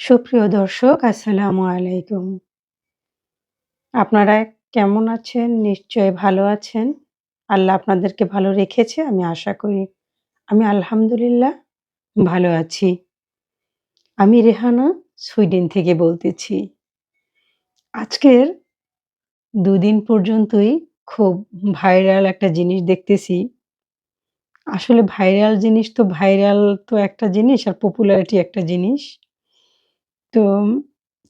সুপ্রিয় দর্শক, আসসালামু আলাইকুম। আপনারা কেমন আছেন? নিশ্চয়ই ভালো আছেন। আল্লাহ আপনাদেরকে ভালো রেখেছে, আমি আশা করি। আমি আলহামদুলিল্লাহ ভালো আছি। আমি রেহানা সুইডেন থেকে বলতেছি। আজকের দুদিন পর্যন্তই খুব ভাইরাল একটা জিনিস দেখতেছি। আসলে ভাইরাল জিনিস তো ভাইরাল তো একটা জিনিস আর পপুলারিটি একটা জিনিস। তো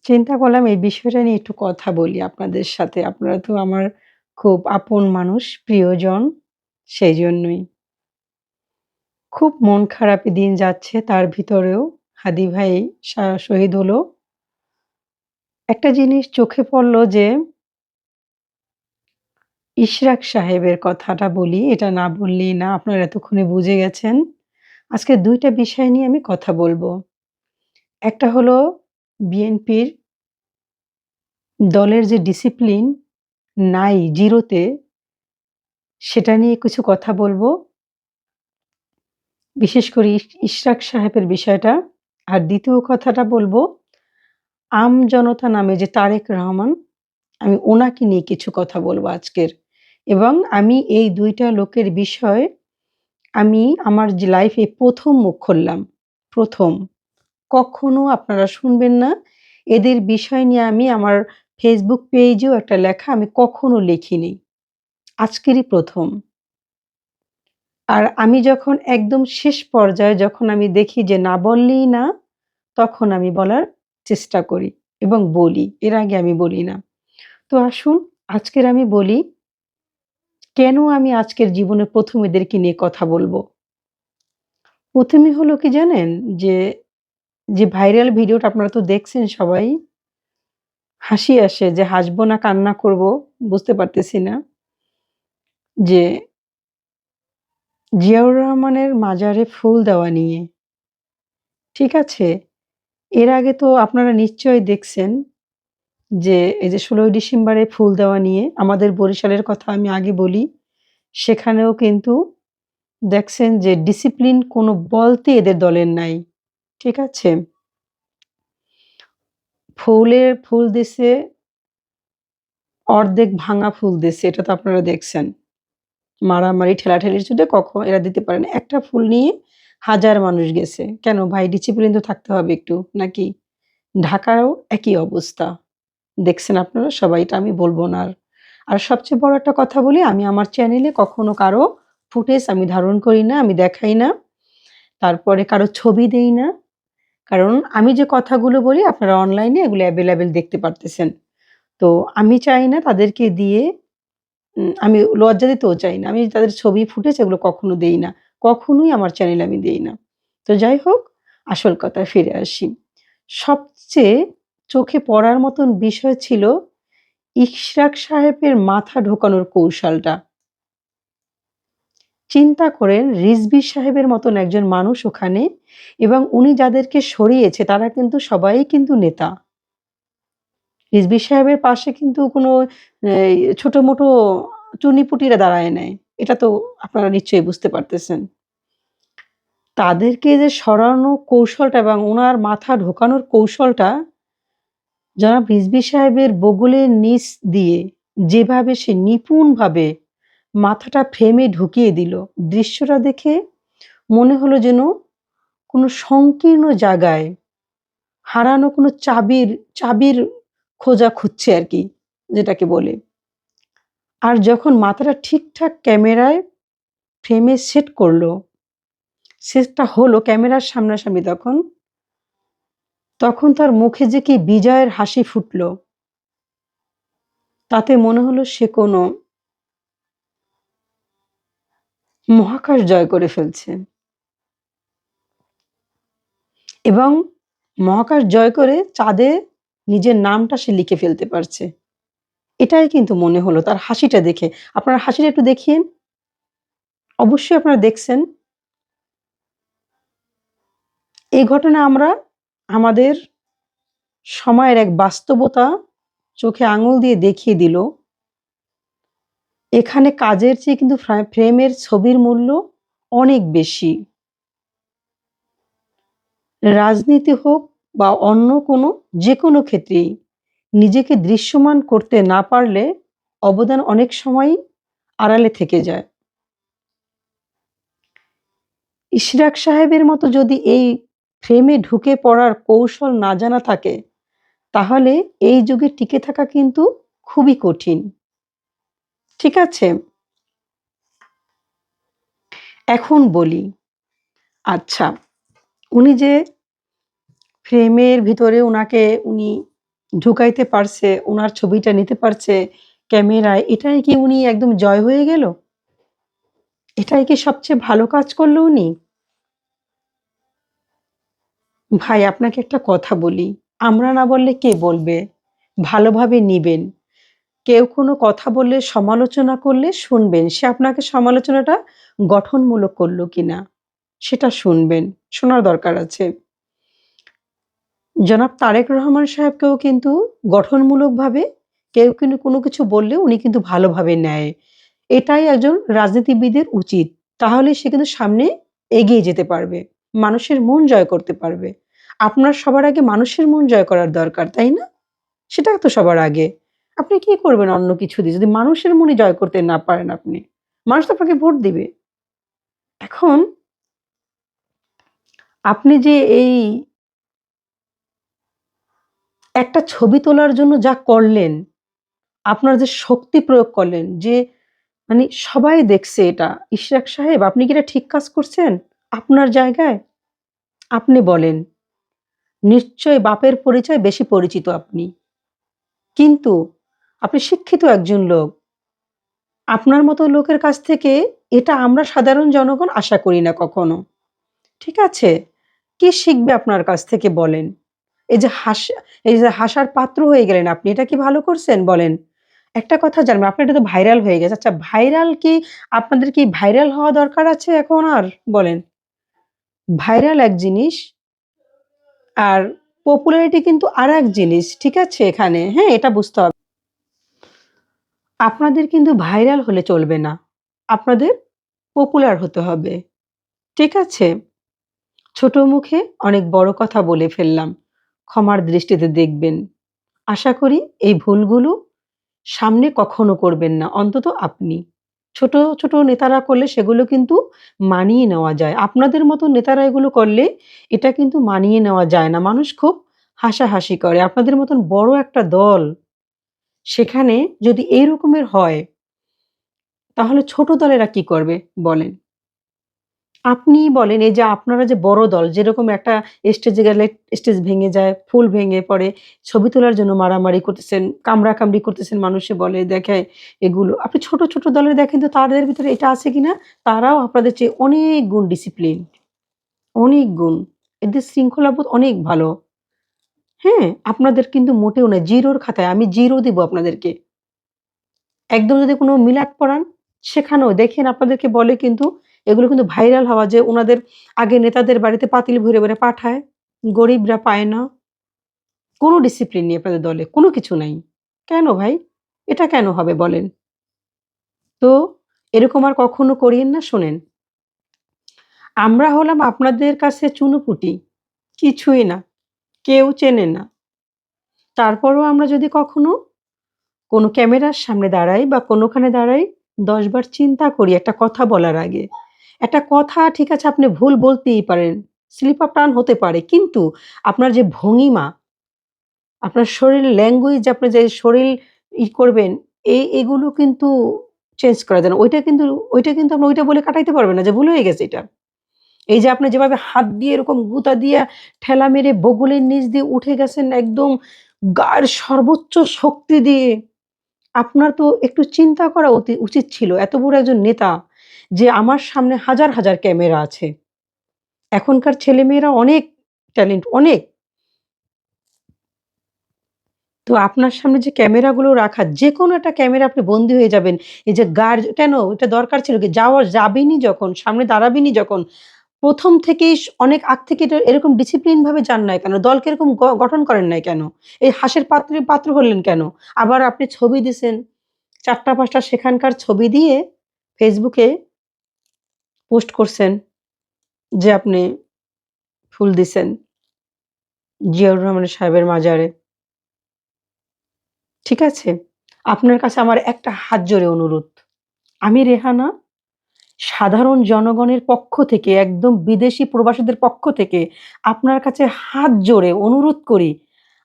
চিন্তা করলাম এই বিষয়টা নিয়ে একটু কথা বলি আপনাদের সাথে। আপনারা তো আমার খুব আপন মানুষ, প্রিয়জন সেইজন্যই। খুব মন খারাপে দিন যাচ্ছে তার ভিতরেও হাদী ভাই শহীদ হলো। একটা জিনিস চোখে পড়ল যে ইশরাক সাহেবের কথাটা বলি। এটা না বললেই না। আপনারা এতক্ষণে বুঝে গেছেন। আজকে ২ টা বিষয় নিয়ে আমি কথা বলব। একটা হলো বিএনপির দলের যে ডিসিপ্লিন নাই, জিরোতে সেটা নিয়ে কিছু কথা বলব বিশেষ করে ইশরাক সাহেবের বিষয়টা। আর দ্বিতীয় কথাটা বলব, আমজনতা নামে যে তারেক রহমান, আমি ওনাকে নিয়ে কিছু কথা বলব আজকের। এবং আমি এই দুইটা লোকের বিষয়ে আমি আমার লাইফে প্রথম মুখ খুললাম। ১ম। কখনো আপনারা শুনবেন না। এদের বিষয় নিয়ে আমি আমার ফেসবুক পেজেও একটা লেখা আমি কখনো লিখিনি। আজকেরই প্রথম আর আমি যখন একদম শেষ পর্যায়ে যখন আমি দেখি যে না বললেই না, তখন আমি বলার চেষ্টা করি এবং বলি। এর আগে আমি বলি না। তো আসুন আজকের আমি বলি, কেন আমি আজকের জীবনে ১ম এদেরকে নিয়ে কথা বলব প্রথমে হলো কি জানেন? যে, যে ভাইরাল ভিডিওটা আপনারা তো দেখছেন সবাই। হাসি আসে যে হাসবো না, কান্না করব, বুঝতে পারতেছি না। যে জিয়াউর রহমানের মাজারে ফুল দেওয়া নিয়ে। ঠিক আছে? এর আগে তো আপনারা নিশ্চয়ই দেখছেন যে এই যে ১৬ই ডিসেম্বরে ফুল দেওয়া নিয়ে, আমাদের বরিশালের কথা আমি আগে বলি। সেখানেও কিন্তু দেখছেন যে ডিসিপ্লিন কোনো বলতে এদের দলের নাই। ঠিক আছে? ফুলের ফুল দিছে অর্ধেক ভাঙা ফুল দিছে। এটা তো আপনারা দেখছেন। মারামারি ঠেলাঠেলির জন্য কখন এরা দিতে পারে না। একটা ফুল নিয়ে হাজার মানুষ গেছে। কেন ভাই ডিসিপ্লিন তো থাকতে হবে একটু নাকি? ঢাকারও একই অবস্থা। দেখছেন আপনারা সবাই এটা আমি বলব না আর। আর সবচেয়ে বড় একটা কথা বলি আমি আমার চ্যানেলে কখনো কারও ফুটেজ আমি ধারণ করি না, আমি দেখাই না। তারপরে কারও ছবি দেই না। কারণ আমি যে কথাগুলো বলি, আপনারা অনলাইনে এগুলো অ্যাভেলেবেল দেখতে পারতেছেন। তো আমি চাই না তাদেরকে দিয়ে আমি লজ্জা দিতেও চাই না। আমি তাদের ছবি ফুটেজ এগুলো কখনো দেই না। কখনোই আমার চ্যানেল আমি দেই না। তো যাই হোক, আসল কথায় ফিরে আসি। সবচেয়ে চোখে পড়ার মতন বিষয় ছিল ইশরাক সাহেবের মাথা ঢোকানোর কৌশলটা। চিন্তা করেন রিজভী সাহেবের মতন একজন মানুষ ওখানে এবং উনি যাদেরকে সরিয়েছে, তারা কিন্তু সবাই কিন্তু নেতা। রিজভী সাহেবের পাশে কিন্তু কোনো এই ছোট-মোটো চুনিপুটিরা দাঁড়ায় নেয় এটা তো আপনারা নিশ্চয়ই বুঝতে পারতেছেন। তাদেরকে যে সরানো কৌশলটা এবং ওনার মাথা ঢোকানোর কৌশলটা জনাব রিজভী সাহেবের বগলের নিচ দিয়ে যেভাবে সে নিপুণভাবে মাথাটা ফ্রেমে ঢুকিয়ে দিল, দৃশ্যটা দেখে মনে হলো যেন কোনো সংকীর্ণ জায়গায় হারানো কোনো চাবির চাবির খোঁজা খুঁজছে আর কি যেটাকে বলে। আর যখন মাথাটা ঠিকঠাক ক্যামেরায় ফ্রেমে সেট করল, সেটটা হলো ক্যামেরার সামনাসামনি তখন তখন তার মুখে যে কি বিজয়ের হাসি ফুটল। তাতে মনে হলো সে কোনো মহাকাশ জয় করে ফেলছে। এবং মহাকাশ জয় করে চাঁদে নিজের নামটা সে লিখে ফেলতে পারছে। এটাই কিন্তু মনে হলো তার হাসিটা দেখে। আপনারা হাসিটা একটু দেখিয়েন। অবশ্যই আপনারা দেখছেন। এই ঘটনা আমরা আমাদের সময়ের এক বাস্তবতা চোখে আঙুল দিয়ে দেখিয়ে দিল। এখানে কাজের চেয়ে কিন্তু ফ্রেমের ছবির মূল্য অনেক বেশি। রাজনীতি হোক, বা অন্য কোনো যে কোনো ক্ষেত্রেই নিজেকে দৃশ্যমান করতে না পারলে অবদান অনেক সময়ই আড়ালে থেকে যায়। ইশরাক সাহেবের মতো যদি এই ফ্রেমে ঢুকে পড়ার কৌশল না জানা থাকে, তাহলে এই যুগে টিকে থাকা কিন্তু খুবই কঠিন। ঠিক আছে? এখন বলি, আচ্ছা, উনি যে ফ্রেমের ভিতরে উনাকে উনি ঢুকাইতে পারছে, উনার ছবিটা নিতে পারছে ক্যামেরায়, এটাই কি উনি একদম জয় হয়ে গেল? এটাই কি সবচেয়ে ভালো কাজ করল উনি? ভাই আপনাকে একটা কথা বলি, আমরা না বললে কে বলবে? ভালোভাবে নিবেন। কেউ কোনো কথা বললে, সমালোচনা করলে শুনবেন। সে আপনাকে সমালোচনাটা গঠনমূলক করল কিনা, সেটা শুনবেন। শোনার দরকার আছে। জনাব তারেক রহমান সাহেবকেও কিন্তু গঠনমূলকভাবে কেউ কিন্তু কোনো কিছু বললে উনি কিন্তু ভালোভাবে নেয়। এটাই একজন রাজনীতিবিদের উচিত। তাহলে সে কিন্তু সামনে এগিয়ে যেতে পারবে। মানুষের মন জয় করতে পারবে। আপনার সবার আগে মানুষের মন জয় করার দরকার, তাই না? সেটা তো সবার আগে। আপনি কি করবেন অন্য কিছু দিয়ে যদি মানুষের মনে জয় করতে না পারেন আপনি? মানুষ তো আপনাকে ভোট দিবে। এখন আপনি যে এই একটা ছবি তোলার জন্য যা করলেন, আপনার যে শক্তি প্রয়োগ করলেন যে মানে সবাই দেখছে এটা। ইশরাক সাহেব আপনি কি এটা ঠিক কাজ করছেন? আপনার জায়গায়? আপনি বলেন। নিশ্চয়ই বাপের পরিচয় বেশি পরিচিত আপনি। কিন্তু আপনি শিক্ষিত একজন লোক। আপনার মতো লোকের কাছ থেকে এটা আমরা সাধারণ জনগণ আশা করি না কখনো। ঠিক আছে? কি শিখবে আপনার কাছ থেকে বলেন? এই যে হাস এই যে হাসার পাত্র হয়ে গেলেন আপনি, এটা কি ভালো করছেন বলেন? একটা কথা জানবেন, আপনার এটা তো ভাইরাল হয়ে গেছে। আচ্ছা ভাইরাল কি আপনাদের কি ভাইরাল হওয়া দরকার আছে এখন আর? বলেন। ভাইরাল এক জিনিস আর পপুলারিটি কিন্তু আর এক জিনিস। ঠিক আছে এখানে? হ্যাঁ, এটা বুঝতে হবে। আপনাদের কিন্তু ভাইরাল হলে চলবে না। আপনাদের পপুলার হতে হবে। ঠিক আছে? ছোট মুখে অনেক বড় কথা বলে ফেললাম। ক্ষমার দৃষ্টিতে দেখবেন। আশা করি এই ভুলগুলো সামনে কখনো করবেন না। অন্তত আপনি। ছোট, ছোট নেতারা করলে সেগুলো কিন্তু মানিয়ে নেওয়া যায়। আপনাদের মতো নেতারা এগুলো করলে এটা কিন্তু মানিয়ে নেওয়া যায় না। মানুষ খুব হাসাহাসি করে। আপনাদের মতন বড় একটা দল সেখানে যদি এই রকমের হয় তাহলে ছোট দলেরা কি করবে বলেন? আপনি বলেন এই যে আপনারা যে বড় দল যেরকম একটা স্টেজে গেলে স্টেজ ভেঙে যায়, ফুল ভেঙে পড়ে, ছবি তোলার জন্য মারামারি করতেছেন, কামড়াকামড়ি করতেছেন মানুষে বলে দেখায় এগুলো। আপনি ছোট, ছোট দলের দেখেন তো তাদের ভিতরে এটা আছে কিনা? তারাও আপনাদের চেয়ে অনেক গুণ ডিসিপ্লিন। অনেক গুণ। এদের শৃঙ্খলাবোধ অনেক ভালো। হ্যাঁ? আপনাদের কিন্তু মোটেও না। জিরোর খাতায় আমি জিরো দিব আপনাদেরকে। একদম যদি কোনো মিলাদ পড়ান, সেখানেও দেখেন আপনাদেরকে বলে কিন্তু এগুলো কিন্তু ভাইরাল হওয়া যে ওনাদের আগে নেতাদের বাড়িতে পাতিল ভরে, ভরে পাঠায়। গরিবরা পায় না। কোনো ডিসিপ্লিন নেই আপনাদের দলে। কোনো কিছু নাই। কেন ভাই? এটা কেন হবে বলেন? তো এরকম আর কখনো করিয়েন না শোনেন। আমরা হলাম আপনাদের কাছে চুনোপুঁটি। কিছুই না। কেউ চেনে না। তারপরও আমরা যদি কখনো কোনো ক্যামেরার সামনে দাঁড়াই বা কোনোখানে দাঁড়াই ১০ বার চিন্তা করি একটা কথা বলার আগে। একটা কথা ঠিক আছে আপনি ভুল বলতেই পারেন। স্লিপ টার্ন হতে পারে। কিন্তু আপনার যে ভঙ্গিমা, আপনার শরীর ল্যাঙ্গুয়েজ আপনি যে শরীর ই করবেন, এই এগুলো কিন্তু চেঞ্জ করা যায় না। ওইটা কিন্তু ওইটা কিন্তু আপনি ওইটা বলে কাটাইতে পারবেন না যে ভুল হয়ে গেছে এটা। এই যে আপনি যেভাবে হাত দিয়ে এরকম গুঁতা দিয়ে ঠেলা মেরে বগলের নিচ দিয়ে উঠে গেছেন একদম গায়ের সর্বোচ্চ শক্তি দিয়ে। আপনার তো একটু চিন্তা করা অতি উচিত ছিল। এত বড় একজন নেতা যে আমার সামনে হাজার, হাজার ক্যামেরা আছে। এখনকার ছেলেমেয়েরা অনেক ট্যালেন্ট, অনেক। তো আপনার সামনে যে ক্যামেরাগুলো রাখা, যে কোনো একটা ক্যামেরা আপনি বন্দী হয়ে যাবেন। এই যে গার্ড কেন? এটা দরকার ছিল কি? যাওয়া যাবেনি যখন, সামনে দাঁড়াবেনই যখন, ১ম থেকেই অনেক আগ থেকে এরকম ডিসিপ্লিন ভাবে যান নাই কেন? দলকে এরকম গঠন করেন নাই কেন? এই হাঁসের পাত্রে, পাত্র হলেন কেন? আবার আপনি ছবি দিছেন। ৪ টা ৫ টা সেখানকার ছবি দিয়ে ফেসবুকে পোস্ট করছেন যে আপনি ফুল দিছেন। জিয়াউর রহমান সাহেবের মাজারে। ঠিক আছে? আপনার কাছে আমার একটা হাত জোড়ে অনুরোধ। আমি রেহানা সাধারণ জনগণের পক্ষ থেকে একদম বিদেশি প্রবাসীদের পক্ষ থেকে আপনার কাছে হাত জোড়ে অনুরোধ করি,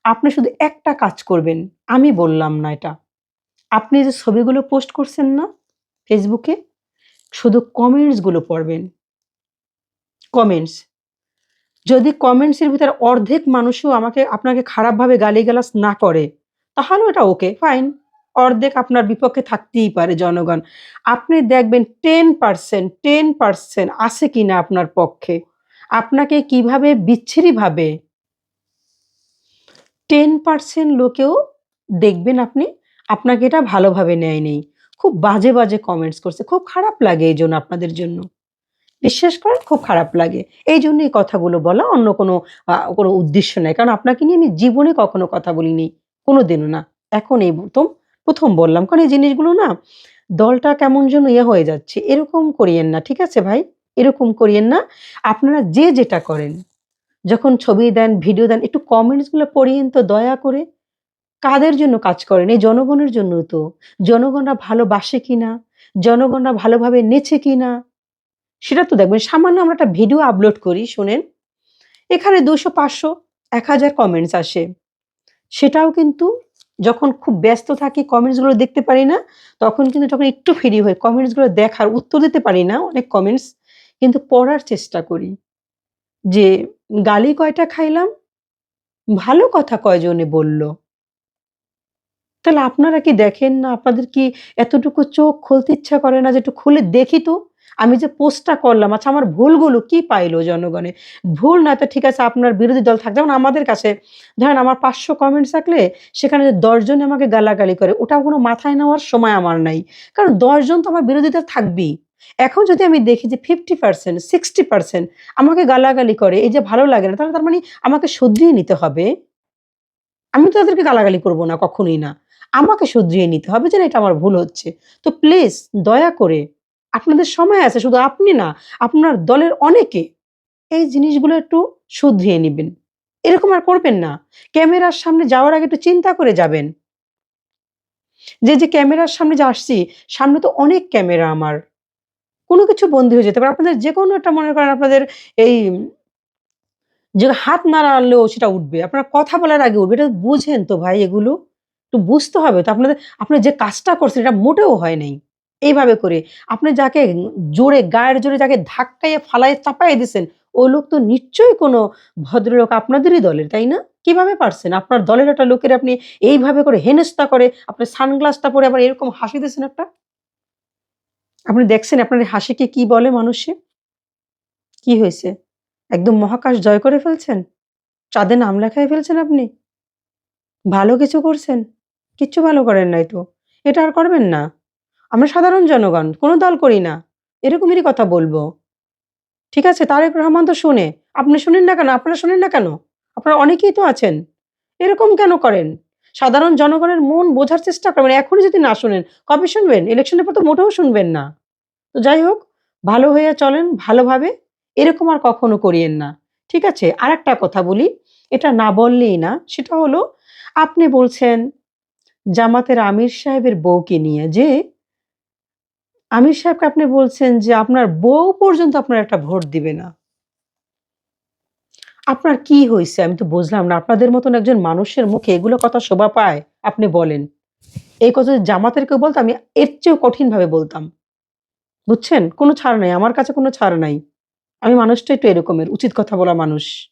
আপনি শুধু একটা কাজ করবেন। আমি বললাম না এটা। আপনি যে ছবিগুলো পোস্ট করছেন না ফেসবুকে, শুধু কমেন্টসগুলো পড়বেন। কমেন্টস। যদি কমেন্টস এর ভিতরে অর্ধেক মানুষও আমাকে আপনাকে খারাপভাবে গালিগালাজ না করে, তাহলেও এটা ওকে, ফাইন। অর্ধেক আপনার বিপক্ষে থাকতেই পারে জনগণ। আপনি দেখবেন 10% 10% আছে কিনা আপনার পক্ষে। আপনাকে কীভাবে বিচ্ছিরিভাবে 10% লোকেও দেখবেন আপনি, আপনাকে এটা ভালোভাবে নেয় নেই খুব বাজে, বাজে কমেন্টস করছে। খুব খারাপ লাগে এই জন্য আপনাদের জন্য। বিশ্বাস করেন খুব খারাপ লাগে। এই জন্য এই কথাগুলো বলা অন্য কোনো কোনো উদ্দেশ্য নাই। কারণ আপনাকে নিয়ে আমি জীবনে কখনো কথা বলিনি। কোনো দিনও না। এখন এই ১ম, ১ম বললাম। কারণ এই জিনিসগুলো না দলটা কেমন যেন ইয়ে হয়ে যাচ্ছে। এরকম করিয়েন না। ঠিক আছে ভাই? এরকম করিয়েন না। আপনারা যে যেটা করেন, যখন ছবি দেন, ভিডিও দেন একটু কমেন্টসগুলো পড়িয়েন তো দয়া করে। কাদের জন্য কাজ করেন? এই জনগণের জন্য তো। জনগণরা ভালোবাসে কি না জনগণরা ভালোভাবে নেচে কিনা, সেটা তো দেখবেন। সামান্য আমরা একটা ভিডিও আপলোড করি শোনেন। এখানে ২০০, ৫০০, ১০০০ কমেন্টস আসে। সেটাও কিন্তু যখন খুব ব্যস্ত থাকি কমেন্টসগুলো দেখতে পারি না, তখন কিন্তু যখন একটু ফ্রি হই কমেন্টসগুলো দেখার উত্তর দিতে পারি না অনেক কমেন্টস। কিন্তু পড়ার চেষ্টা করি। যে গালি কয়টা খাইলাম? ভালো কথা কয়জনে বলল? তাহলে আপনারা কি দেখেন না? আপনাদের কি এতটুকু চোখ খুলতে ইচ্ছা করে না যে একটু খুলে দেখি তো? আমি যে পোস্টটা করলাম, আচ্ছা আমার ভুলগুলো কি পাইলো জনগণে? ভুল না তো ঠিক আছে আপনার বিরোধী দল থাক যেমন আমাদের কাছে ধরেন আমার পাঁচশো কমেন্ট থাকলে সেখানে ১০ জনে আমাকে গালাগালি করে, ওটাও কোনো মাথায় নেওয়ার সময় আমার নাই। কারণ দশজন তো আমার বিরোধিতা থাকবেই। এখন যদি আমি দেখি যে 50% 60% আমাকে গালাগালি করে, এই যে ভালো লাগে না, তাহলে তার মানে আমাকে শুধরিয়ে নিতে হবে। আমি তো তাদেরকে গালাগালি করব না, কখনোই না। আমাকে শুধরিয়ে নিতে হবে যে না এটা আমার ভুল হচ্ছে। তো প্লিজ দয়া করে আপনাদের সময় আছে, শুধু আপনি না, আপনার দলের অনেকে এই জিনিসগুলো একটু শুধরিয়ে নিবেন। এরকম আর করবেন না। ক্যামেরার সামনে যাওয়ার আগে একটু চিন্তা করে যাবেন। যে, যে ক্যামেরার সামনে যে আসছি, সামনে তো অনেক ক্যামেরা আমার। কোনো কিছু বন্দী হয়ে যেতে পারে। আপনাদের যে কোনো একটা মনে করেন আপনাদের এই যে হাত নাড়ালেও সেটা উঠবে। আপনারা কথা বলার আগে উঠবে। এটা বুঝেন তো ভাই এগুলো? একটু বুঝতে হবে তো আপনাদের আপনি যে কাজটা করছেন এটা মোটেও হয় নাই। এইভাবে করে আপনি যাকে জোরে গায়ের জোরে যাকে ধাক্কাইয়া ফালাইয়া চাপাইয়া দিছেন, ওই লোক তো নিশ্চয়ই কোনো ভদ্রলোক আপনাদেরই দলের, তাই না? কীভাবে পারছেন? আপনার দলের একটা লোকের আপনি এইভাবে করে হেনস্থা করে, আপনি সানগ্লাসটা পরে আবার এরকম হাসি দিছেন একটা? আপনি দেখছেন আপনার হাসিকে কি বলে মানুষে? কি হয়েছে? একদম মহাকাশ জয় করে ফেলছেন? চাঁদে নাম লেখায় ফেলছেন আপনি? ভালো কিছু করছেন? কিচ্ছু ভালো করেন নাই তো। এটা আর করবেন না। আমরা সাধারণ জনগণ, কোনো দল করি না। এরকমেরই কথা বলব ঠিক আছে? তারেক রহমান তো শোনে। আপনি শুনেন না কেন? আপনারা শোনেন না কেন? আপনারা অনেকেই তো আছেন। এরকম কেন করেন? সাধারণ জনগণের মন বোঝার চেষ্টা করবেন। এখনই যদি না শোনেন, কবে শুনবেন? ইলেকশনের পর তো মোটেও শুনবেন না। তো যাই হোক, ভালো হইয়া চলেন ভালোভাবে। এরকম আর কখনো করিয়েন না। ঠিক আছে? আর একটা কথা বলি, এটা না বললেই না। সেটা হলো আপনি বলছেন জামাতের আমির সাহেবের বউকে নিয়ে যে আমির সাহেবকে আপনি বলছেন যে আপনার বউ পর্যন্ত আপনার একটা ভোট দিবে না। আপনার কি হয়েছে আমি তো বুঝলাম না। আপনাদের মতন একজন মানুষের মুখে এগুলো কথা শোভা পায়? আপনি বলেন। এই কথা জামাতের কেউ বলতো আমি এর চেয়েও কঠিনভাবে বলতাম। বুঝছেন? কোনো ছাড় নাই। আমার কাছে কোনো ছাড় নাই। আমি মানুষটা একটু এরকমের, উচিত কথা বলা মানুষ।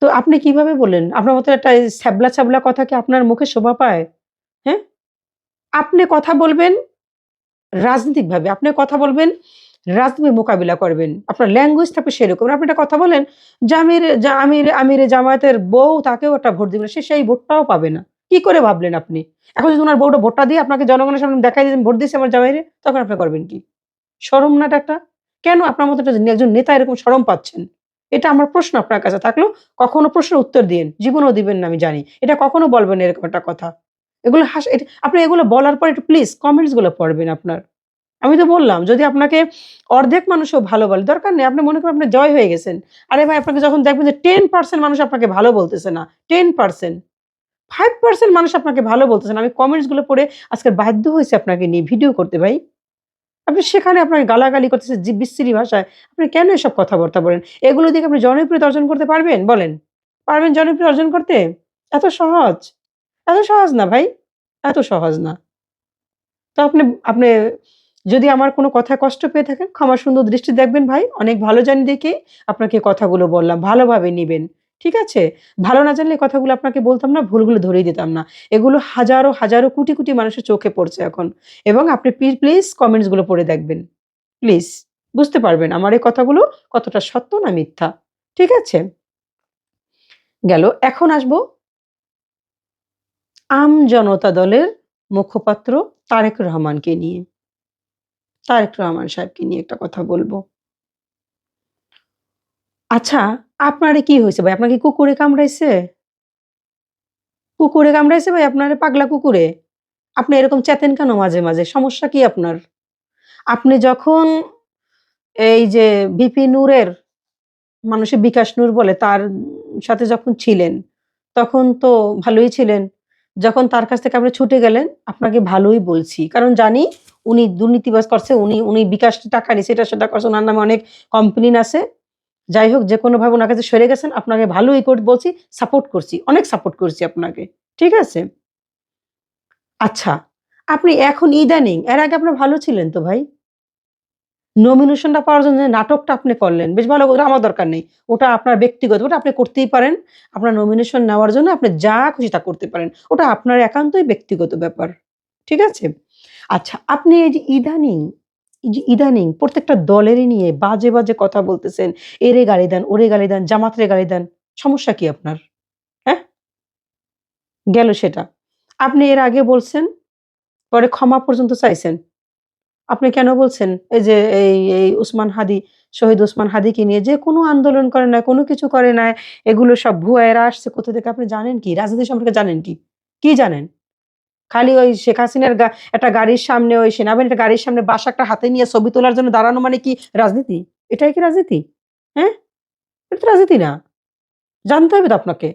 তো আপনি কীভাবে বলেন আপনার মতো একটা এই ছ্যাবলা, ছ্যাবলা কথা কি আপনার মুখে শোভা পায়? হ্যাঁ? আপনি কথা বলবেন রাজনৈতিকভাবে। আপনি কথা বলবেন, রাজনৈতিক মোকাবিলা করবেন। আপনার ল্যাঙ্গুয়েজ থাকবে সেরকম। আপনি একটা কথা বলেন যে আমির আমির জামায়াতের বউ তাকেও একটা ভোট দিবেন সে সেই ভোটটাও পাবে না। কি করে ভাবলেন আপনি? এখন যদি ওনার বউটা ভোটটা দিয়ে আপনাকে জনগণের সামনে দেখাই দিয়েছেন ভোট দিয়েছে আমার জামাইরে, তখন আপনি করবেন কি? শরম না একটা? কেন আপনার মতো একজন নেতা এরকম শরম পাচ্ছেন? এটা আমার প্রশ্ন আপনার কাছে থাকলেও কখনো প্রশ্নের উত্তর দিন জীবনও দিবেন না আমি জানি। এটা কখনো বলবেন এরকম একটা কথা। এগুলো হাস আপনি এগুলো বলার পর একটু প্লিজ কমেন্টসগুলো পড়বেন আপনার। আমি তো বললাম, যদি আপনাকে অর্ধেক মানুষও ভালো বলে, দরকার নেই, আপনি মনে করেন আপনি জয় হয়ে গেছেন। আরে ভাই, আপনাকে যখন দেখবেন যে টেন পার্সেন্ট মানুষ আপনাকে ভালো বলতেছে না টেন পার্সেন্ট ফাইভ পার্সেন্ট মানুষ আপনাকে ভালো বলতেছে না, আমি কমেন্টসগুলো পড়ে আজকে বাধ্য হয়েছে আপনাকে নিয়ে ভিডিও করতে ভাই। আপনি সেখানে আপনাকে গালাগালি করতেছে বিশ্রী ভাষায়, আপনি কেন এসব কথাবার্তা বলেন? এগুলো দিয়ে আপনি জনপ্রিয়তা অর্জন করতে পারবেন? বলেন, পারবেন জনপ্রিয় অর্জন করতে? এত সহজ এত সহজ না ভাই। এত সহজ না। তো আপনি আপনি যদি আমার কোনো কথায় কষ্ট পেয়ে থাকেন, ক্ষমা সুন্দর দৃষ্টি দেখবেন ভাই। অনেক ভালো জানি দেখে আপনাকে কথাগুলো বললাম। ভালোভাবে নিবেন, ঠিক আছে? ভালো না জানলে কথাগুলো আপনাকে বলতাম না, ভুলগুলো ধরিয়ে দিতাম না। এগুলো হাজারো হাজারো, কোটি কোটি মানুষের চোখে পড়ছে এখন। এবং আপনি প্লিজ কমেন্টসগুলো পড়ে দেখবেন। প্লিজ বুঝতে পারবেন আমার এই কথাগুলো কতটা সত্য না মিথ্যা, ঠিক আছে? গেল, এখন আসব আম জনতা দলের মুখপাত্র তারেক রহমানকে নিয়ে। তারেক রহমান সাহেবকে নিয়ে একটা কথা বলব। আচ্ছা আপনারে কি হয়েছে ভাই? আপনাকে কুকুরে কামড়াইছে? কুকুরে কামড়াইছে ভাই? আপনারে পাগলা কুকুরে? আপনি এরকম চেতেন কেন মাঝে মাঝে? সমস্যা কি আপনার? আপনি যখন এই যে বিপি নূরের, মানুষের বিকাশ নূর বলে, তার সাথে যখন ছিলেন, তখন তো ভালোই ছিলেন। যখন তার কাছ থেকে আপনি ছুটে গেলেন, আপনাকে ভালোই বলছি। কারণ জানি উনি দুর্নীতিবাজ করছে, উনি উনি বিকাশ টাকা নিছে, এটা সেটা করছে, ওনার নামে অনেক কমপ্লেন আছে। যাই হোক যে কোনোভাবে ওনার কাছে সরে গেছেন, আপনাকে ভালোই করে বলছি সাপোর্ট করছি, অনেক সাপোর্ট করছি আপনাকে, ঠিক আছে? আচ্ছা আপনি এখন ইদানিং, এর আগে আপনার ভালো ছিলেন তো ভাই? নমিনেশনটা পাওয়ার জন্য নাটকটা আপনি করলেন, বেশ ভালো, ওটা আমার দরকার নেই। ওটা আপনার ব্যক্তিগত, ওটা আপনি করতেই পারেন। আপনার নমিনেশন নেওয়ার জন্য আপনি যা খুশি তা করতে পারেন। ওটা আপনার একান্তই ব্যক্তিগত ব্যাপার, ঠিক আছে? আচ্ছা আপনি এই যে ইদানিং ইদানিং প্রত্যেকটা দলেরই নিয়ে বাজে বাজে কথা বলতেছেন, এরে গালি দেন, ওরে গালি দেন জামাতরে গালি দেন, সমস্যা কি আপনার? হ্যাঁ? গেল সেটা। আপনি এর আগে বলছেন, পরে ক্ষমা পর্যন্ত চাইছেন। আপনি কেন বলছেন? এই যে এই এই উসমান হাদি, শহীদ উসমান হাদিকে নিয়ে যে কোনো আন্দোলন করে না কোনো কিছু করে না এগুলো সব ভুয়া, এরা আসছে কোথা থেকে? আপনি জানেন কি? রাজনীতি সম্পর্কে জানেন কি? কি জানেন? খালি ওই শেখ হাসিনার একটা গাড়ির সামনে ওই সেনাবাহিনীর গাড়ির সামনে বাসা একটা হাতে নিয়ে ছবি তোলার জন্য দাঁড়ানো মানে কি রাজনীতি? এটাই কি রাজনীতি? হ্যাঁ? এটা তো রাজনীতি না। জানতে হবে তো আপনাকে।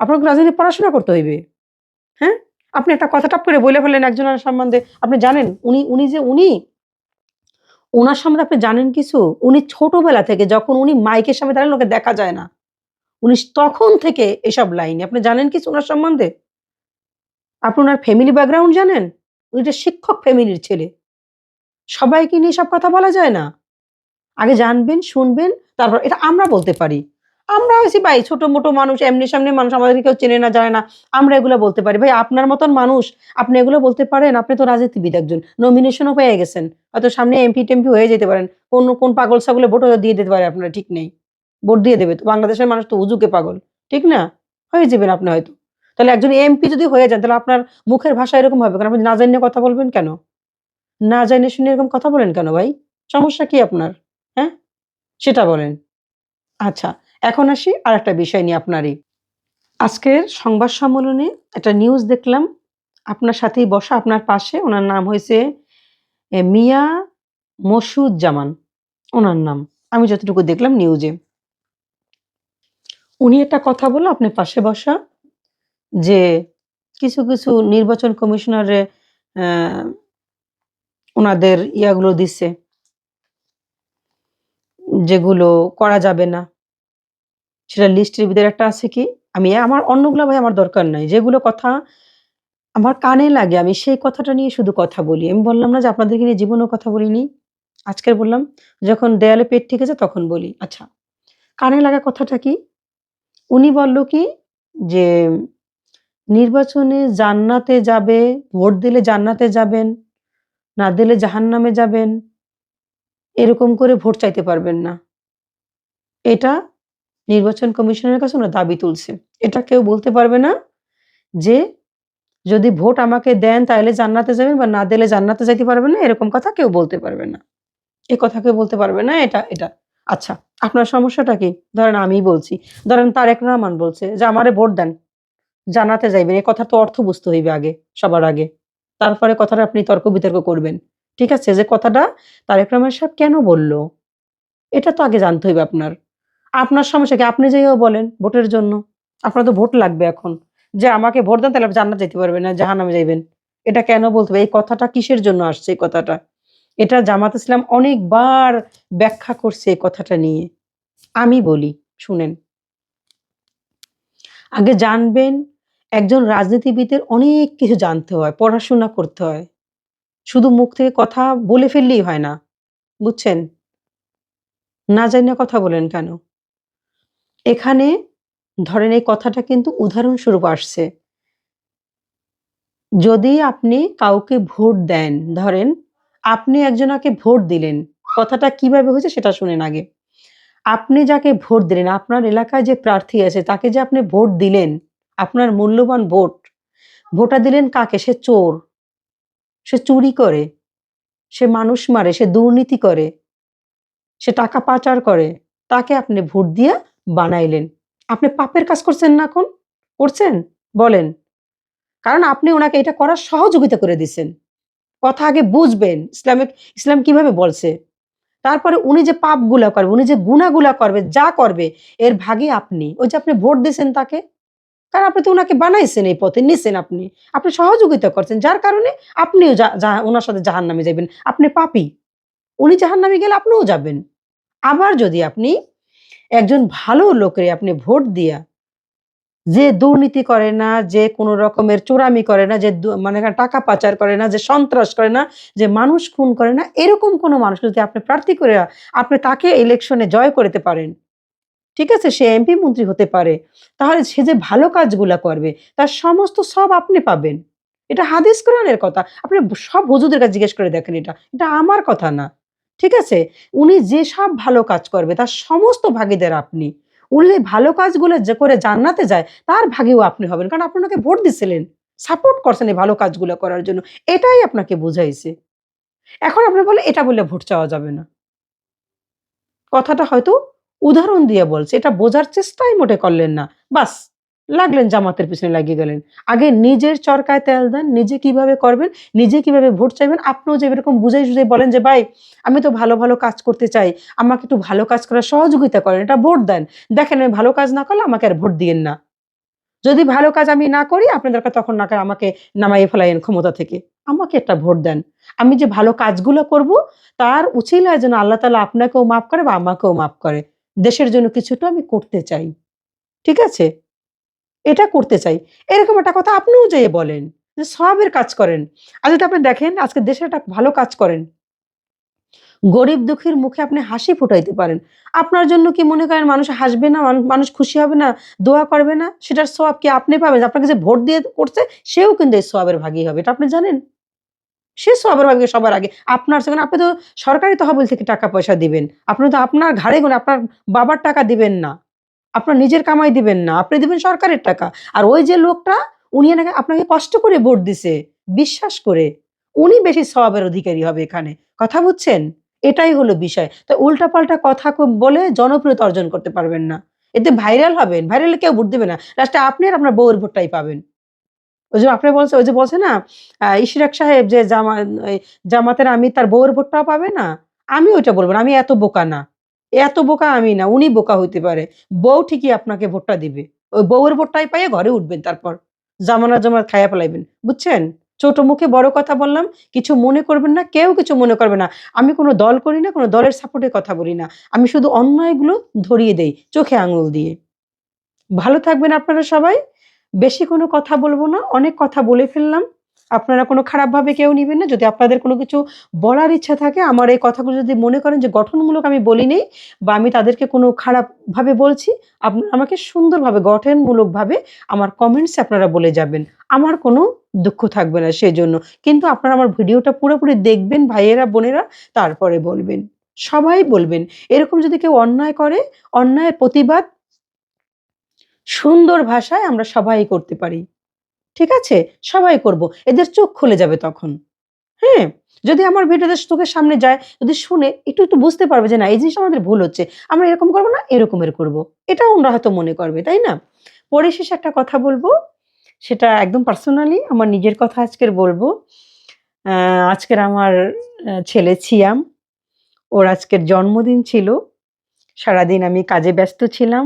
আপনাকে রাজনীতি পড়াশোনা করতে হইবে। হ্যাঁ? আপনি একটা কথা টাপ করে বলে ফেললেন একজনের সম্বন্ধে। আপনি জানেন, উনি উনি যে উনি ওনার সম্বন্ধে আপনি জানেন কিছু? উনি ছোটবেলা থেকে যখন উনি মাইকের সামনে দাঁড়ান ওকে দেখা যায় না। উনি তখন থেকে এসব লাইনে। আপনি জানেন কিছু ওনার সম্বন্ধে? আপনি ওনার ফ্যামিলি ব্যাকগ্রাউন্ড জানেন? উনি একটা শিক্ষক ফ্যামিলির ছেলে। সবাইকে নিয়ে সব কথা বলা যায় না। আগে জানবেন, শুনবেন, তারপর এটা আমরা বলতে পারি। আমরা হয়েছি ভাই, ছোট মোটো মানুষ, এমনি সামনে মানুষ আমাদের কেউ চেনে না, জানে না। আমরা এগুলো বলতে পারি। ভাই, আপনার মতন মানুষ, আপনি এগুলো বলতে পারেন, আপনি তো রাজনীতিবিদ একজন। নমিনেশনও পেয়ে গেছেন। হয়তো সামনে এমপি টেমপি হয়ে যেতে পারেন। কোন কোন পাগল ছাগলে ভোটও দিয়ে দিতে পারে আপনার, ঠিক নেই। ভোট দিয়ে দেবে বাংলাদেশের মানুষ তো উজুকে পাগল, ঠিক না? হয়ে যাবেন আপনি হয়তো। তাহলে একজন এমপি যদি হয়ে যান, তাহলে আপনার মুখের ভাষা এরকম হবে কারণ আপনি না জানিয়ে কথা বলবেন কেন? না জানিয়ে শুনে এরকম কথা বলেন কেন ভাই? সমস্যা কি আপনার? হ্যাঁ? সেটা বলেন। আচ্ছা এখন আসি আর একটা বিষয় নিয়ে আপনারই। আজকের সংবাদ সম্মেলনে একটা নিউজ দেখলাম। আপনার সাথেই বসা, আপনার পাশে। ওনার নাম হয়েছে মিয়া মসুজ্জামান। ওনার নাম। আমি যতটুকু দেখলাম নিউজে উনি একটা কথা বলো আপনার পাশে বসা, যে কিছু কিছু নির্বাচন কমিশনারে ওনাদের ইয়াগুলো দিচ্ছে যেগুলো করা যাবে না। সেটা লিস্টের ভিতরে একটা আছে কি? আমি, আমার অন্যগুলো ভাই আমার দরকার নাই। যেগুলো কথা আমার কানে লাগে, আমি সেই কথাটা নিয়ে শুধু কথা বলি। আমি বললাম না যে আপনাদেরকে নিয়ে জীবনেও কথা বলিনি। আজকে বললাম, যখন দেয়ালে পেট ঠিক আছে তখন বলি। আচ্ছা কানে লাগা কথাটা কি? উনি বলল কি যে, নির্বাচনে জান্নাতে যাবে, ভোট দিলে জান্নাতে যাবেন, না দিলে জাহান্নামে যাবেন, এরকম করে ভোট চাইতে পারবেন না। এটা নির্বাচন কমিশনের কাছে ওরা দাবি তুলছে। এটা কেউ বলতে পারবে না যে যদি ভোট আমাকে দেন তাহলে জান্নাতে যাবেন বা না দিলে জান্নাতে যাইতে পারবেন না, এরকম কথা কেউ বলতে পারবে না। এ কথা কেউ বলতে পারবে না, এটা এটা। আচ্ছা আপনার সমস্যাটা কি? ধরেন আমি বলছি। ধরেন তারেক রহমান বলছে যে, আমারে ভোট দেন জানাতে যাইবেন। এ কথা তো অর্থ বুঝতে হইবে আগে, সবার আগে। তারপরে কথাটা আপনি তর্ক বিতর্ক করবেন। ঠিক আছে? যে কথাটা তারেক রহমান সাহেব কেন বলল? এটা তো আগে জানতে হইবে আপনার। আপনার সমস্যা কি? আপনি যেয়েও বলেন ভোটের জন্য। আপনার তো ভোট লাগবে এখন। যে আমাকে ভোট দেন তাহলে জান্নাত যাইতে পারবেন না, জাহান্নামে যাইবেন। এটা কেন বলতে হবে? এই কথাটা কিসের জন্য আসছে এই কথাটা? এটা জামাত ইসলাম অনেকবার ব্যাখ্যা করছে এই কথাটা নিয়ে। আমি বলি, শুনেন। আগে জানবেন একজন রাজনীতিবিদের অনেক কিছু জানতে হয়, পড়াশোনা করতে হয়। শুধু মুখ থেকে কথা বলে ফেললেই হয় না। বুঝছেন? না জাইনা কথা বলেন কেন? এখানে ধরেন এই কথাটা কিন্তু উদাহরণস্বরূপ আসছে। যদি আপনি কাউকে ভোট দেন, ধরেন আপনি একজনাকে ভোট দিলেন। কথাটা কীভাবে হয়েছে সেটা শুনেন আগে। আপনি যাকে ভোট দিলেন, আপনার এলাকায় যে প্রার্থী আছে তাকে যে আপনি ভোট দিলেন, আপনার মূল্যবান ভোট, ভোটা দিলেন কাকে? সে চোর। সে চুরি করে, সে মানুষ মারে, সে দুর্নীতি করে, সে টাকা পাচার করে। তাকে আপনি ভোট দিয়া বানাইলেন। আপনি পাপের কাজ করছেন না এখন? করছেন? বলেন। কারণ আপনি ওনাকে এটা করার সহযোগিতা করে দিছেন। কথা আগে বুঝবেন। ইসলামিক ইসলাম কীভাবে বলছে। তারপরে উনি যে পাপগুলা করবে, উনি যে গুণাগুলা করবে, যা করবে এর ভাগে আপনি। ওই যে আপনি ভোট দিছেন তাকে। কারণ আপনি তো ওনাকে বানাইছেন এই পথে, নিছেন আপনি। আপনি সহযোগিতা করছেন। যার কারণে আপনিও উনার সাথে জাহান্নামে যাইবেন। আপনি পাপী। উনি জাহান্নামে গেলে আপনিও যাবেন। আবার যদি আপনি একজন ভালো লোকরে আপনি ভোট দিয়া যে দুর্নীতি করে না, যে কোন রকমের চোরামি করে না, যে মানে টাকা পাচার করে না, যে সন্ত্রাস করে না, যে মানুষ খুন করে না, এরকম কোন মানুষ যদি আপনি প্রার্থী করে আপনি তাকে ইলেকশনে জয় করতে পারেন। ঠিক আছে? সে এমপি মন্ত্রী হতে পারে। তাহলে সে যে ভালো কাজগুলা করবে তার সমস্ত সব আপনি পাবেন। এটা হাদিস কোরআনের কথা। আপনি সব হুজুরদের কাছে জিজ্ঞেস করে দেখেন এটা। এটা আমার কথা না। ঠিক আছে? উনি যেসব ভালো কাজ করবে, তার সমস্ত ভাগীদার আপনি। উনি ভালো কাজগুলো যে করে জান্নাতে যায়, তার ভাগেও আপনি হবেন। কারণ আপনাকে ভোট দিছিলেন। সাপোর্ট করছেন এই ভালো কাজগুলো করার জন্য। এটাই আপনাকে বুঝাইছে। এখন আপনি বলে এটা বললে ভোট চাওয়া যাবে না। কথাটা হয়তো উদাহরণ দিয়ে বলছে। এটা বোঝার চেষ্টাই মোটে করলেন না। বাস লাগলেন জামাতের পিছনে লাগিয়ে গেলেন। আগে নিজের চরকায় তেল দেন, নিজে কীভাবে করবেন, নিজে কীভাবে ভোট চাইবেন, আপনিও যে এরকম বুঝাই সুঝাই বলেন যে, "ভাই আমি তো ভালো, ভালো কাজ করতে চাই। আমাকে একটু ভালো কাজ করার সহযোগিতা করেন। এটা ভোট দেন। দেখেন আমি ভালো কাজ না করলে আমাকে আর ভোট দিয়েন না। যদি ভালো কাজ আমি না করি আপনি দরকার তখন না আমাকে নামাইয়ে ফেলাইয়েন ক্ষমতা থেকে। আমাকে একটা ভোট দেন। আমি যে ভালো কাজগুলো করব তার উছিলায় যেন আল্লাহ তাআলা আপনাকেও মাফ করে বা আমাকেও মাফ করে। দেশের জন্য কিছুটা আমি করতে চাই।" ঠিক আছে? এটা করতে চাই। এরকম একটা কথা আপনিও যেয়ে বলেন। যে সওয়াবের কাজ করেন। আর যদি আপনি দেখেন আজকে দেশে একটা ভালো কাজ করেন। গরিব দুঃখীর মুখে আপনি হাসি ফুটাইতে পারেন। আপনার জন্য কি মনে করেন মানুষ হাসবে না, মানুষ খুশি হবে না, দোয়া করবে না? সেটার সওয়াব কি আপনি পাবেন? আপনাকে যে ভোট দিয়ে করছে সেও কিন্তু এই সওয়াবের ভাগী হবে। এটা আপনি জানেন? সে সওয়াবের ভাগী সবার আগে। আপনার সেখানে আপনি তো সরকারি তহবিল থেকে টাকা পয়সা দিবেন। আপনি তো আপনার ঘাড়ে গুনে আপনার বাবার টাকা দিবেন না। আপনার নিজের কামাই দিবেন না। আপনি দিবেন সরকারের টাকা। আর ওই যে লোকটা উনি নাকি আপনাকে কষ্ট করে ভোট দিছে, বিশ্বাস করে। উনি বেশি স্বভাবের অধিকারী হবে এখানে। কথা বুঝছেন? এটাই হলো বিষয়। তো উল্টাপাল্টা কথা বলে জনপ্রিয়তা অর্জন করতে পারবেন না। এতে ভাইরাল হবেন। ভাইরাল কেউ ভোট দেবে না। লাস্টে আপনি আর আপনার বউয়ের ভোটটাই পাবেন। ওই যে আপনি বলছে ওই যে বলছে না ইশরাক সাহেব যে জামা জামাতের আমি তার বউয়ের ভোটটাও পাবে না? আমি ওইটা বলব না। আমি এত বোকা না। এত বোকা আমি না। উনি বোকা হইতে পারে। বউ ঠিকই আপনাকে ভোটটা দিবে। ওই বউয়ের ভোটটাই পাইয়া ঘরে উঠবেন তারপর। জামানা জামাত খাইয়া ফেলাইবেন। বুঝছেন? ছোট মুখে বড় কথা বললাম। কিছু মনে করবেন না। কেউ কিছু মনে করবে না। আমি কোনো দল করি না, কোনো দলের সাপোর্টে কথা বলি না। আমি শুধু অন্যায়গুলো ধরিয়ে দেই চোখে আঙুল দিয়ে। ভালো থাকবেন আপনারা সবাই। বেশি কোনো কথা বলব না। অনেক কথা বলে ফেললাম। আপনারা কোনো খারাপভাবে কেউ নিবেন না। যদি আপনাদের কোনো কিছু বলার ইচ্ছা থাকে আমার এই কথাগুলো যদি মনে করেন যে গঠনমূলক আমি বলি নাই বা আমি তাদেরকে কোনো খারাপভাবে বলছি, আপনারা আমাকে সুন্দরভাবে গঠনমূলকভাবে আমার কমেন্টসে আপনারা বলে যাবেন। আমার কোনো দুঃখ থাকবে না সেজন্য। কিন্তু আপনারা আমার ভিডিওটা পুরোপুরি দেখবেন ভাইয়েরা, বোনেরা তারপরে বলবেন। সবাই বলবেন। এরকম যদি কেউ অন্যায় করে, অন্যায়ের প্রতিবাদ সুন্দর ভাষায় আমরা সবাই করতে পারি। ঠিক আছে? সবাই করব। এদের চোখ খুলে যাবে তখন। হ্যাঁ? যদি আমার ভিডিওটা চোখের সামনে যায়, যদি শুনে একটু, একটু বুঝতে পারবে যে না এই জিনিসটা আমাদের ভুল হচ্ছে। আমরা এরকম করব না, এরকমের করব। এটাও ওনারা হয়তো মনে করবে, তাই না? পরে পরিশেষে একটা কথা বলব সেটা একদম পার্সোনালি আমার নিজের কথা আজকের বলব আজকের আমার ছেলে সিয়াম। ওর আজকের জন্মদিন ছিল। সারাদিন আমি কাজে ব্যস্ত ছিলাম।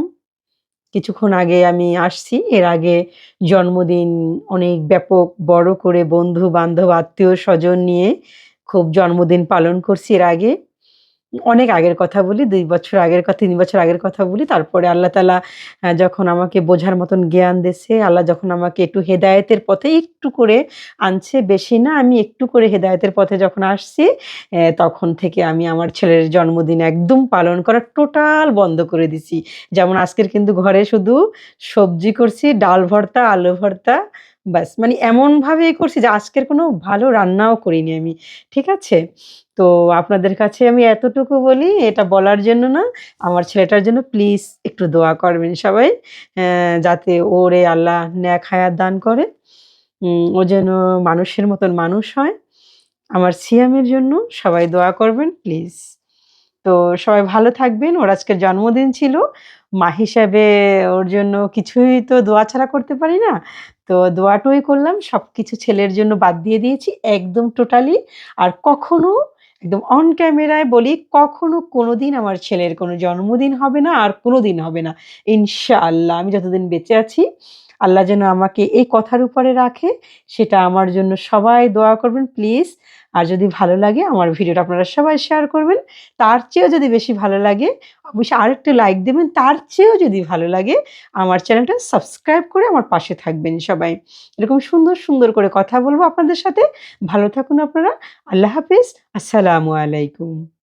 কিছুক্ষণ আগে আমি আসছি। এর আগে জন্মদিন অনেক ব্যাপক বড় করে বন্ধু-বান্ধব, আত্মীয় স্বজন নিয়ে খুব জন্মদিন পালন করছি এর আগে। অনেক আগের কথা বলি, দুই বছর আগের কথা, তিন বছর আগের কথা বলি। তারপরে আল্লাহ তাআলা আ যখন আমাকে বোঝার মতন জ্ঞান দিছে, আল্লাহ যখন আমাকে একটু হেদায়েতের পথে একটু করে আনছে, বেশি না আমি একটু করে হেদায়েতের পথে যখন আসছি, তখন থেকে আমি আমার ছেলের জন্মদিন একদম পালন করা টোটাল বন্ধ করে দিছি। যেমন আজকের কিন্তু ঘরে শুধু সবজি করছি, ডাল ভর্তা, আলু ভর্তা, ব্যাস। মানে এমনভাবেই করছি যে আজকের কোনো ভালো রান্নাও করিনি আমি। ঠিক আছে? তো আপনাদের কাছে আমি এতটুকু বলি, এটা বলার জন্য না, আমার ছেলেটার জন্য প্লিজ একটু দোয়া করবেন সবাই। যাতে ওরে আল্লাহ নেক হায়াত দান করে। ও যেন মানুষের মতন মানুষ হয়। আমার সিয়ামের জন্য সবাই দোয়া করবেন প্লিজ। তো সবাই ভালো থাকবেন। ওর আজকের জন্মদিন ছিল। মা হিসাবে ওর জন্য কিছুই তো দোয়া ছাড়া করতে পারি না। তো দোয়াটুই করলাম। সব কিছু ছেলের জন্য বাদ দিয়ে দিয়েছি একদম টোটালি। আর কখনো একদম অন ক্যামেরায় বলি, কখনো কোনো দিন আমার ছেলের কোনো জন্মদিন হবে না, আর কোনো দিন হবে না। ইনশাআল্লাহ আমি যতদিন বেঁচে আছি, আল্লাহ যেন আমাকে এই কথার উপরে রাখে, সেটা আমার জন্য সবাই দোয়া করবেন প্লিজ। আর যদি ভালো লাগে আমার ভিডিওটা আপনারা সবাই শেয়ার করবেন। তার চেয়েও যদি বেশি ভালো লাগে, অবশ্যই আরেকটু লাইক দেবেন তার চেয়েও যদি ভালো লাগে, আমার চ্যানেলটা সাবস্ক্রাইব করে আমার পাশে থাকবেন সবাই। এরকম সুন্দর, সুন্দর করে কথা বলব আপনাদের সাথে। ভালো থাকুন আপনারা। আল্লাহ হাফিজ আসসালামু আলাইকুম।